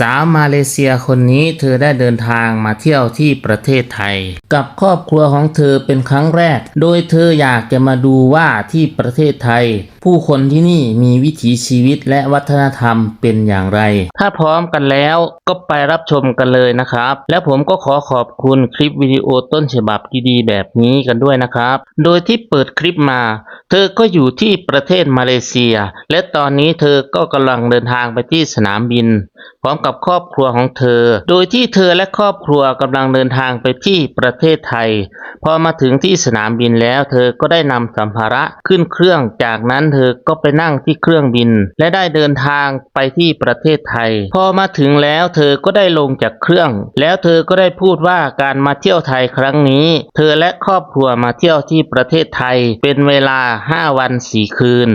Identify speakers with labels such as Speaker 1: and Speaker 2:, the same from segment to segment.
Speaker 1: สาวมาเลเซียคนนี้เธอได้เดินทางมาเที่ยวที่ประเทศไทย กับครอบครัวของเธอเป็นครั้งแรก โดยเธออยากจะมาดูว่าที่ประเทศไทย ผู้คนที่นี่มีวิถีชีวิตและวัฒนธรรมเป็นอย่างไร ถ้าพร้อมกันแล้วก็ไปรับชมกันเลยนะครับ และผมก็ขอขอบคุณคลิปวิดีโอต้นฉบับดีๆแบบนี้กันด้วยนะครับ โดยที่เปิดคลิปมา เธอก็อยู่ที่ประเทศมาเลเซีย และตอนนี้เธอก็กำลังเดินทางไปที่สนามบิน พร้อมกับครอบครัวของเธอ โดยที่เธอและครอบครัวกำลังเดินทางไปที่ประเทศไทย พอมาถึงที่สนามบินแล้ว เธอก็ได้นำสัมภาระขึ้นเครื่องจากนั้นเธอก็ไปนั่งที่เครื่องบิน และได้เดินทางไปที่ประเทศไทย พอมาถึงแล้วเธอก็ได้ลงจากเครื่อง แล้วเธอก็ได้พูดว่าการมาเที่ยวไทยครั้งนี้ เธอและครอบครัวมาเที่ยวที่ประเทศไทย เป็นเวลา 5 วัน 4 คืน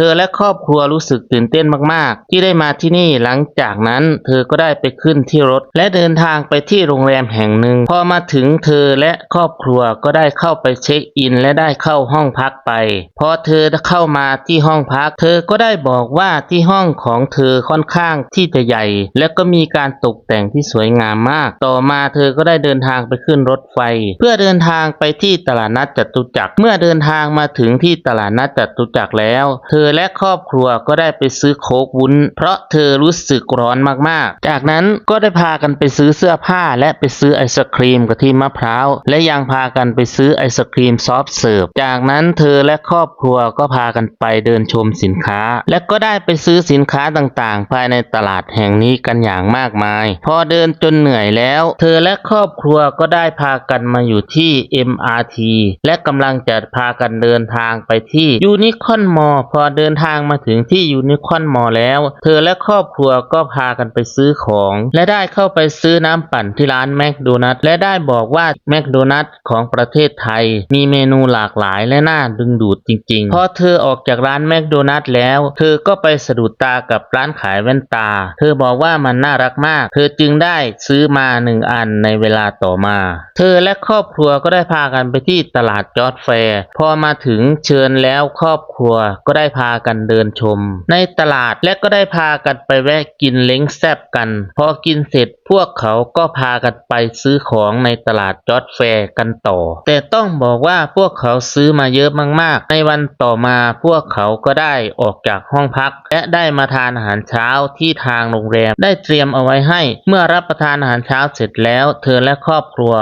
Speaker 1: เธอและครอบครัวรู้สึกตื่นเต้นมากๆ ที่ได้มาที่นี่หลังจากนั้น เธอก็ได้ไปขึ้นที่รถ และเดินทางไปที่โรงแรมแห่งหนึ่ง พอมาถึงเธอและครอบครัวก็ได้เข้าไปเช็คอิน และได้เข้าห้องพักไป พอเธอเข้ามาที่ห้องพัก เธอก็ได้บอกว่าที่ห้องของเธอค่อนข้างที่จะใหญ่ และก็มีการตกแต่งที่สวยงามมาก ต่อมาเธอก็ได้เดินทางไปขึ้นรถไฟ เพื่อเดินทางไปที่ตลาดนัดจตุจักร เมื่อเดินทางมาถึงที่ตลาดนัดจตุจักรแล้ว เธออและครอบครัวก็ได้ไปซื้อโค้กวุ้น เพราะเธอรู้สึกร้อนมากๆ จากนั้นก็ได้พากันไปซื้อเสื้อผ้าและไปซื้อไอศครีมกะทิมะพร้าว และยังพากันไปซื้อไอศครีมซอฟต์เสิร์ฟ จากนั้นเธอและครอบครัวก็พากันไปเดินชมสินค้า และก็ได้ไปซื้อสินค้าต่างๆ ภายในตลาดแห่งนี้กันอย่างมากมาย พอเดินจนเหนื่อยแล้ว เธอและครอบครัวก็ได้พากันมาอยู่ที่ MRT และกำลังจะพากันเดินทางไปที่ยูนิคอนมอพอเดินทางมาถึงที่ยูนิคอนมอลแล้ว เธอและครอบครัวก็พากันไปซื้อของ และได้เข้าไปซื้อน้ำปั่นที่ร้านแมคโดนัทและได้บอกว่าแมคโดนัทของประเทศไทย มีเมนูหลากหลายและน่าดึงดูดจริงๆ พอเธอออกจากร้านแมคโดนัทแล้ว เธอก็ไปสะดุดตากับร้านขายแว่นตา เธอบอกว่ามันน่ารักมาก เธอจึงได้ซื้อมาหนึ่งอันในเวลาต่อมา เธอและครอบครัวก็ได้พากันไปที่ตลาดจอร์ดแฟร์ พอมาถึงเชิญแล้วครอบครัวก็ได้พพากันเดินชม ในตลาดและก็ได้พากันไปแวะกินเล้งแซบกัน พอกินเสร็จพวกเขาก็พากันไปซื้อของในตลาดจอร์ดแฟร์กันต่อ แต่ต้องบอกว่าพวกเขาซื้อมาเยอะมากๆ ในวันต่อมาพวกเขาก็ได้ออกจากห้องพัก และได้มาทานอาหารเช้าที่ทางโรงแรมได้เตรียมเอาไว้ให้ เมื่อรับประทานอาหารเช้าเสร็จแล้ว เธอและครอบครัว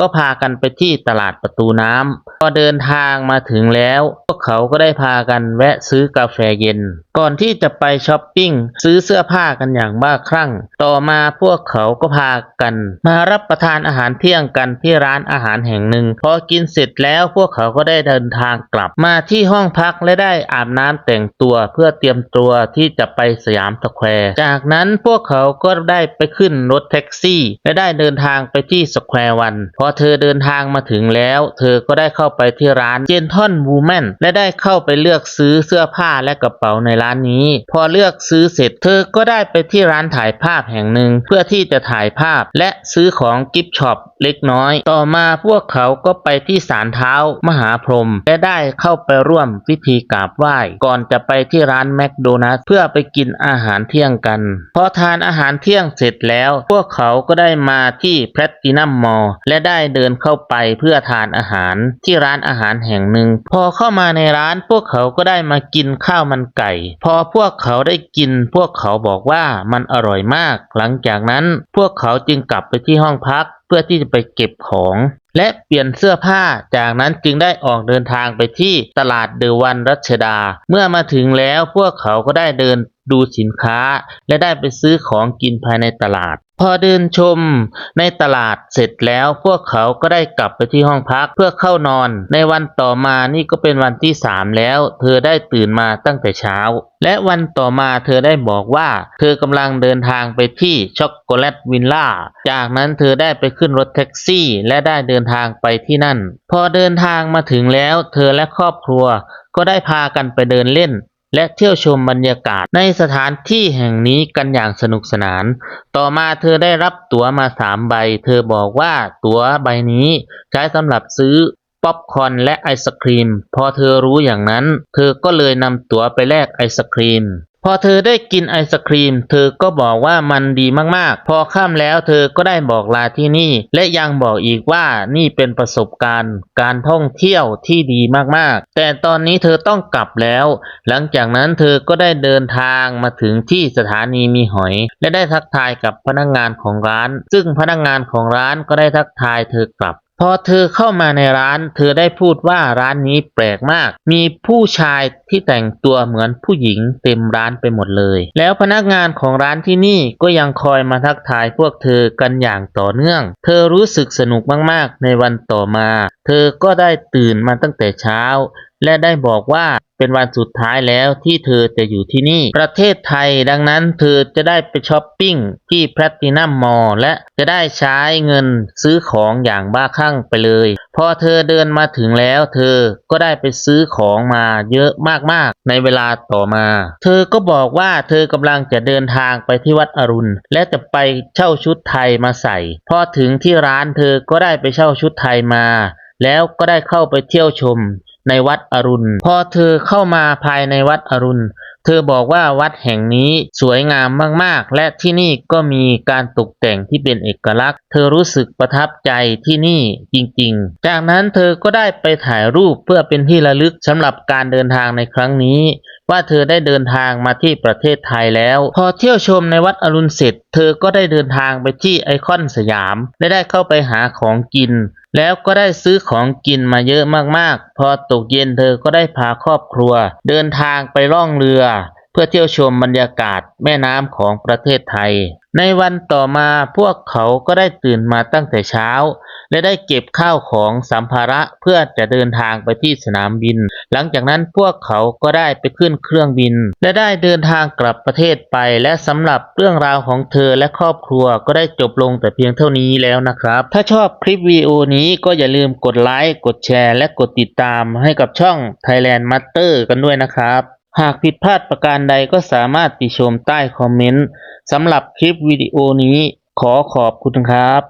Speaker 1: ก็พากันไปที่ตลาดประตูน้ำพอเดินทางมาถึงแล้ว เขาก็ได้พากันแวะซื้อกาแฟเย็น ก่อนที่จะไปช้อปปิ้งซื้อเสื้อผ้ากันอย่างบ้าคลั่ง ต่อมาพวกเขาก็พากัน มารับประทานอาหารเที่ยงกันที่ร้านอาหารแห่งหนึ่ง พอกินเสร็จแล้วพวกเขาก็ได้เดินทางกลับมาที่ห้องพักและได้อาบน้ำแต่งตัวเพื่อเตรียมตัวที่จะไปสยามสแควร์ จากนั้นพวกเขาก็ได้ไปขึ้นรถแท็กซี่และได้เดินทางไปที่สแควร์วัน พอเธอเดินทางมาถึงแล้ว เธอก็ได้เข้าไปที่ร้านเจนทอนวูแมนและได้เข้าไปเลือกซื้อเสื้อผ้าและกระเป๋าในร้านนี้ พอเลือกซื้อเสร็จเธอก็ได้ไปที่ร้านถ่ายภาพแห่งหนึ่ง เพื่อที่จะถ่ายภาพและซื้อของกิฟต์ช็อปเล็กน้อย ต่อมาพวกเขาก็ไปที่ศาลเท้ามหาพรหมและได้เข้าไปร่วมพิธีกราบไหว้ ก่อนจะไปที่ร้านแมคโดนัลด์เพื่อไปกินอาหารเที่ยงกันพอทานอาหารเที่ยงเสร็จแล้ว พวกเขาก็ได้มาที่แพลตตินัมมอลและได้เดินเข้าไปเพื่อทานอาหารที่ร้านอาหารแห่งหนึ่ง พอเข้ามาในในร้านพวกเขาก็ได้มากินข้าวมันไก่ พอพวกเขาได้กิน พวกเขาบอกว่ามันอร่อยมาก หลังจากนั้นพวกเขาจึงกลับไปที่ห้องพักเพื่อที่จะไปเก็บของและเปลี่ยนเสื้อผ้า จากนั้นจึงได้ออกเดินทางไปที่ตลาดเดวันรัชดา เมื่อมาถึงแล้วพวกเขาก็ได้เดิน ดูสินค้า และได้ไปซื้อของกินภายในตลาด พอเดินชมในตลาดเสร็จแล้วพวกเขาก็ได้กลับไปที่ห้องพักเพื่อเข้านอน ในวันต่อมานี่ก็เป็นวันที่สามแล้ว เธอได้ตื่นมาตั้งแต่เช้า และวันต่อมาเธอได้บอกว่า เธอกำลังเดินทางไปที่ช็อกโกแลตวิลล่า จากนั้นเธอได้ไปขึ้นรถแท็กซี่ และได้เดินทางไปที่นั่น พอเดินทางมาถึงแล้ว เธอและครอบครัวก็ได้พากันไปเดินเล่น และเที่ยวชมบรรยากาศในสถานที่แห่งนี้กันอย่างสนุกสนาน ต่อมาเธอได้รับตั๋วมาสามใบ เธอบอกว่าตั๋วใบนี้ใช้สำหรับซื้อป๊อปคอร์นและไอศครีม พอเธอรู้อย่างนั้น เธอก็เลยนำตั๋วไปแลกไอศครีม พอเธอได้กินไอศครีม เธอก็บอกว่ามันดีมากๆ พอค่ำแล้วเธอก็ได้บอกลาที่นี่ และยังบอกอีกว่านี่เป็นประสบการณ์ การท่องเที่ยวที่ดีมากๆ แต่ตอนนี้เธอต้องกลับแล้ว หลังจากนั้นเธอก็ได้เดินทางมาถึงที่สถานีมีหอย และได้ทักทายกับพนักงานของร้าน ซึ่งพนักงานของร้านก็ได้ทักทายเธอกลับ พอเธอเข้ามาในร้าน เธอได้พูดว่าร้านนี้แปลกมาก มีผู้ชายที่แต่งตัวเหมือนผู้หญิงเต็มร้านไปหมดเลย แล้วพนักงานของร้านที่นี่ก็ยังคอยมาทักทายพวกเธอกันอย่างต่อเนื่อง เธอรู้สึกสนุกมากๆ ในวันต่อมา เธอก็ได้ตื่นมาตั้งแต่เช้า และได้บอกว่าเป็นวันสุดท้ายแล้วที่เธอจะอยู่ที่นี่ ประเทศไทยดังนั้นเธอจะได้ไปช้อปปิ้งที่แพลตินัมมอลและจะได้ใช้เงินซื้อของอย่างบ้าคลั่งไปเลย พอเธอเดินมาถึงแล้วเธอก็ได้ไปซื้อของมาเยอะมากๆ ในเวลาต่อมา เธอก็บอกว่าเธอกำลังจะเดินทางไปที่วัดอรุณ และจะไปเช่าชุดไทยมาใส่ พอถึงที่ร้านเธอก็ได้ไปเช่าชุดไทยมาแล้วก็ได้เข้าไปเที่ยวชม ในวัดอรุณ พอเธอเข้ามาภายในวัดอรุณ เธอบอกว่าวัดแห่งนี้สวยงามมากๆ และที่นี่ก็มีการตกแต่งที่เป็นเอกลักษณ์ เธอรู้สึกประทับใจที่นี่จริงๆ จากนั้นเธอก็ได้ไปถ่ายรูปเพื่อเป็นที่ระลึกสำหรับการเดินทางในครั้งนี้ ว่าเธอได้เดินทางมาที่ประเทศไทยแล้ว พอเที่ยวชมในวัดอรุณเสร็จ เธอก็ได้เดินทางไปที่ไอคอนสยามและได้เข้าไปหาของกิน แล้วก็ได้ซื้อของกินมาเยอะมากๆ พอตกเย็นเธอก็ได้พาครอบครัว เดินทางไปล่องเรือ เพื่อเที่ยวชมบรรยากาศแม่น้ำของประเทศไทย ในวันต่อมาพวกเขาก็ได้ตื่นมาตั้งแต่เช้า และได้เก็บข้าวของสัมภาระเพื่อจะเดินทางไปที่สนามบิน หลังจากนั้นพวกเขาก็ได้ไปขึ้นเครื่องบิน และได้เดินทางกลับประเทศไป และสำหรับเรื่องราวของเธอและครอบครัวก็ได้จบลงแต่เพียงเท่านี้แล้วนะครับ ถ้าชอบคลิปวิดีโอนี้ก็อย่าลืมกดไลค์กดแชร์ และกดติดตามให้กับช่อง Thailand Master กันด้วยนะครับ หากผิดพลาดประการใดก็สามารถติชมใต้คอมเมนต์สำหรับคลิปวิดีโอนี้ขอขอบคุณครับ